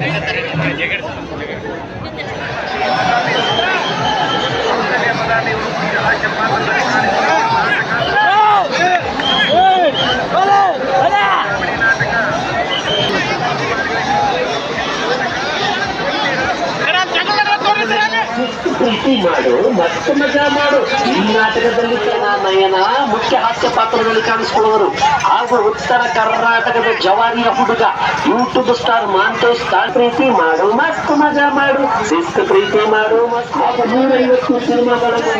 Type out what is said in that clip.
Jägers. ಪ್ರೀತಿ ಮಾಡು ಮತ್ತು ಮಜಾ ಮಾಡು. ಈ ನಾಟಕದಲ್ಲಿ ನಯನ ಮುಖ್ಯ ಹಾಸ್ಯ ಪಾತ್ರದಲ್ಲಿ ಕಾಣಿಸಿಕೊಳ್ಳುವರು. ಹಾಗೂ ಉತ್ತರ ಕರ್ನಾಟಕದ ಜವಾನಿಯ ಹುಡುಗ ಯೂಟ್ಯೂಬ್ ಸ್ಟಾರ್ ಮಾಂತೇಶ್ ತಾನ್ ಪ್ರೀತಿ ಮಾಡು, ಮಸ್ತ್ ಮಜಾ ಮಾಡು. ಶಿಸ್ತು ಪ್ರೀತಿ ಮಾಡು, ಮಸ್ತ್ ನೂರೈವತ್ತು ಸಿನಿಮಾಗಳನ್ನು